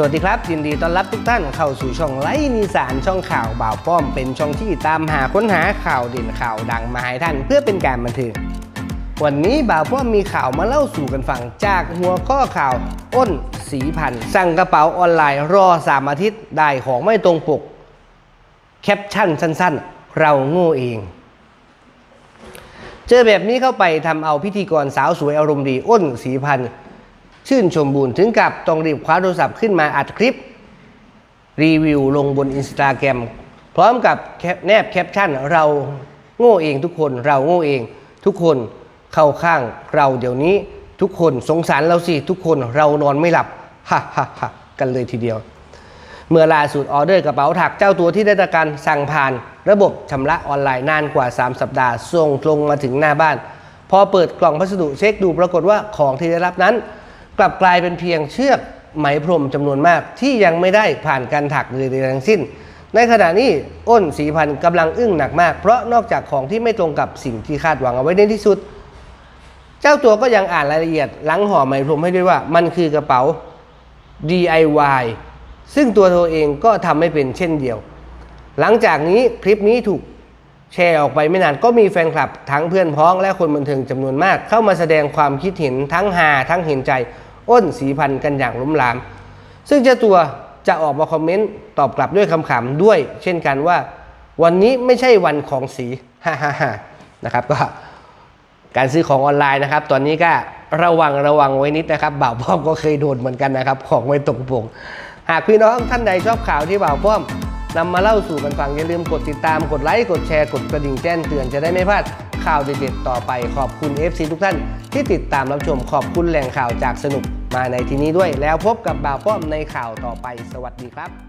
สวัสดีครับ ยินดีต้อนรับทุกท่านเข้าสู่ช่องไลนิสานช่องข่าวบ่าวป้อมเป็นช่องที่ตามหาค้นหาข่าวเด่นข่าวดังมาให้ท่านเพื่อเป็นการบันเทิงวันนี้บ่าวป้อมมีข่าวมาเล่าสู่กันฟังจากหัวข้อข่าว อ้นสีพันสั่งกระเป๋าออนไลน์รอสามอาทิตย์ได้ของไม่ตรงปก แคปชั่นสั้นๆ เราโง่เอง เจอแบบนี้เข้าไปทำเอาพิธีกรสาวสวยอารมณ์ดี อ้นสีพันธ์ ชื่นชมบุญถึงกับต้องรีบคว้าโทรศัพท์ขึ้นมาอัดคลิป รีวิวลงบนอินสตาแกรมพร้อมกับแนบแคปชั่น เราโง่เองทุกคนเราโง่เอง ทุกคนเข้าข้างเราเดี๋ยวนี้ทุกคนสงสารเราสิ ทุกคนเรานอนไม่หลับฮ่าฮ่าฮ่ากันเลยทีเดียว เมื่อล่าสุดออเดอร์กระเป๋าถักเจ้าตัวที่ได้รับการสั่งผ่านระบบชำระออนไลน์นานกว่า 3 สัปดาห์ส่งตรงมาถึงหน้าบ้าน พอเปิดกล่องพัสดุเช็คดูปรากฏว่าของที่ได้รับนั้น กลับกลายเป็นเพียงเชือกไหมพรมจำนวนมากที่ยังไม่ได้ผ่านการถักเลยใดทั้งสิ้น ในขณะนี้อ้นสีพันกำลังอึ้งหนักมาก เพราะนอกจากของที่ไม่ตรงกับสิ่งที่คาดหวังเอาไว้ในที่สุด เจ้าตัวก็ยังอ่านรายละเอียดหลังห่อไหมพรมให้ด้วยว่า มันคือกระเป๋า DIY ซึ่งตัวเธอเองก็ทำไม่เป็นเช่นเดียว หลังจากนี้คลิปนี้ถูกแชร์ออกไปไม่นานก็มีแฟนคลับ ทั้งเพื่อนพ้องและคนบันเทิงจำนวนมาก เข้ามาแสดงความคิดเห็นทั้งฮาทั้งเห็นใจ อ้นสีพันกันอย่างล้มหลาม ซึ่งเจ้าตัวจะออกมาคอมเมนต์ตอบกลับด้วยคำขำด้วย เช่นกันว่า วันนี้ไม่ใช่วันของสีฮ่าฮ่าฮ่านะครับก็การซื้อของออนไลน์นะครับ ตอนนี้ก็ระวังระวังไว้นิดนะครับบ่าวป้อมก็เคยโดนเหมือนกันนะครับ ของไม่ตรงปกหากพี่น้องท่านใดชอบข่าวที่บ่าวป้อมนำมาเล่าสู่กันฟังอย่าลืมกดติดตามกดไลค์กดแชร์กดกระดิ่งแจ้งเตือนจะได้ไม่พลาด ข่าวเด็ดๆต่อไปขอบคุณ FC ทุกท่าน ที่ติดตามรับชมขอบคุณแหล่งข่าวจากสนุกมาในที่นี้ด้วย แล้วพบกับบ่าวป้อมในข่าวต่อไปสวัสดีครับ